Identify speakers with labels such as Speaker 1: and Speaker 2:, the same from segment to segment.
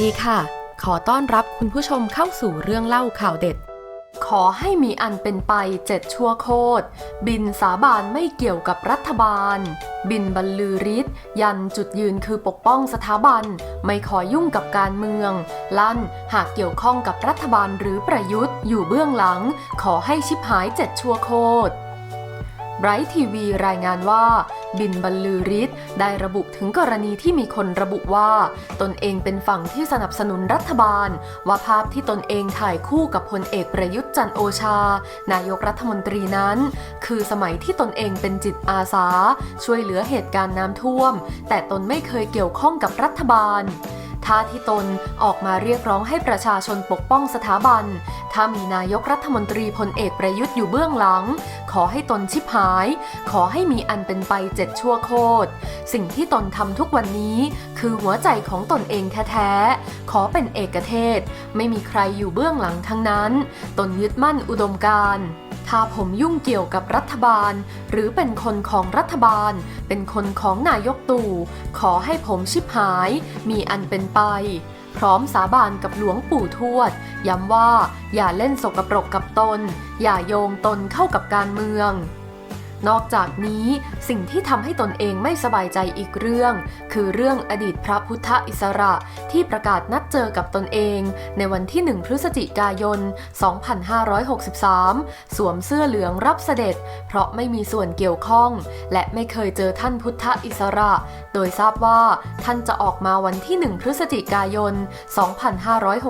Speaker 1: ดีค่ะ ขอต้อนรับคุณผู้ชมเข้าสู่เรื่องเล่าข่าวเด็ด ขอให้มีอันเป็นไปเจ็ดชั่วโคตร บินสาบานไม่เกี่ยวกับรัฐบาล บินบรรลือฤทธิ์ยันจุดยืนคือปกป้องสถาบัน ไม่ขอยุ่งกับการเมือง ลั่นหากเกี่ยวข้องกับรัฐบาลหรือประยุทธ์อยู่เบื้องหลัง ขอให้ชิบหายเจ็ดชั่วโคตรไบรท์ทีวีรายงานว่า บินบรรลือฤทธิ์ได้ระบุถึงกรณีที่มีคนระบุว่า ตนเองเป็นฝั่งที่สนับสนุนรัฐบาล ว่าภาพที่ตนเองถ่ายคู่กับพลเอกประยุทธ์จันโอชา นายกรัฐมนตรีนั้น คือสมัยที่ตนเองเป็นจิตอาสา ช่วยเหลือเหตุการณ์น้ำท่วม แต่ตนไม่เคยเกี่ยวข้องกับรัฐบาล ท่าที่ตนออกมาเรียกร้องให้ประชาชนปกป้องสถาบัน ถ้ามีนายกรัฐมนตรีพลเอกประยุทธ์อยู่เบื้องหลัง ขอให้ตนชิบหาย ขอให้มีอันเป็นไปเจ็ดชั่วโคตร สิ่งที่ตนทำทุกวันนี้ คือหัวใจของตนเองแท้ๆ ขอเป็นเอกเทศ ไม่มีใครอยู่เบื้องหลังทั้งนั้น ตนยึดมั่นอุดมการณ์าผมยุ่งเกี่ยวกับรัฐบาล หรือเป็นคนของรัฐบาล เป็นคนของนายกตู่ ขอให้ผมชิบหาย มีอันเป็นไป พร้อมสาบานกับหลวงปู่ทวด ย้ำว่าอย่าเล่นสกปรกกับตน อย่าโยงตนเข้ากับการเมือง นอกจากนี้สิ่งที่ทำให้ตนเองไม่สบายใจอีกเรื่อง คือเรื่องอดีตพระพุทธอิสระที่ประกาศนัดเจอกับตนเอง ในวันที่ 1 พฤศจิกายน 2563 สวมเสื้อเหลืองรับเสด็จ เพราะไม่มีส่วนเกี่ยวข้อง และไม่เคยเจอท่านพุทธอิสระ โดยทราบว่าท่านจะออกมาวันที่ 1 พฤศจิกายน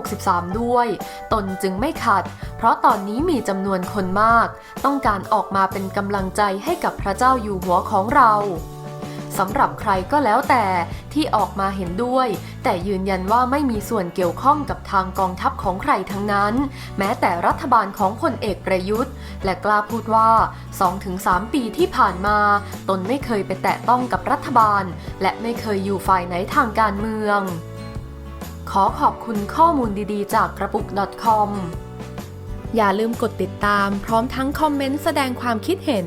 Speaker 1: 2563 ด้วย ตนจึงไม่ขัด เพราะตอนนี้มีจำนวนคนมาก ต้องการออกมาเป็นกำลังใจให้กับพระเจ้าอยู่หัวของเรา สำหรับใครก็แล้วแต่ที่ออกมาเห็นด้วย แต่ยืนยันว่าไม่มีส่วนเกี่ยวข้องกับทางกองทัพของใครทั้งนั้น แม้แต่รัฐบาลของพลเอกประยุทธ์ และกล้าพูดว่า 2-3 ปีที่ผ่านมา ตนไม่เคยไปแตะต้องกับรัฐบาล และไม่เคยอยู่ฝ่ายไหนทางการเมือง ขอขอบคุณข้อมูลดีๆ จากกระปุก .com อย่าลืมกดติดตามพร้อมทั้งคอมเมนต์แสดงความคิดเห็น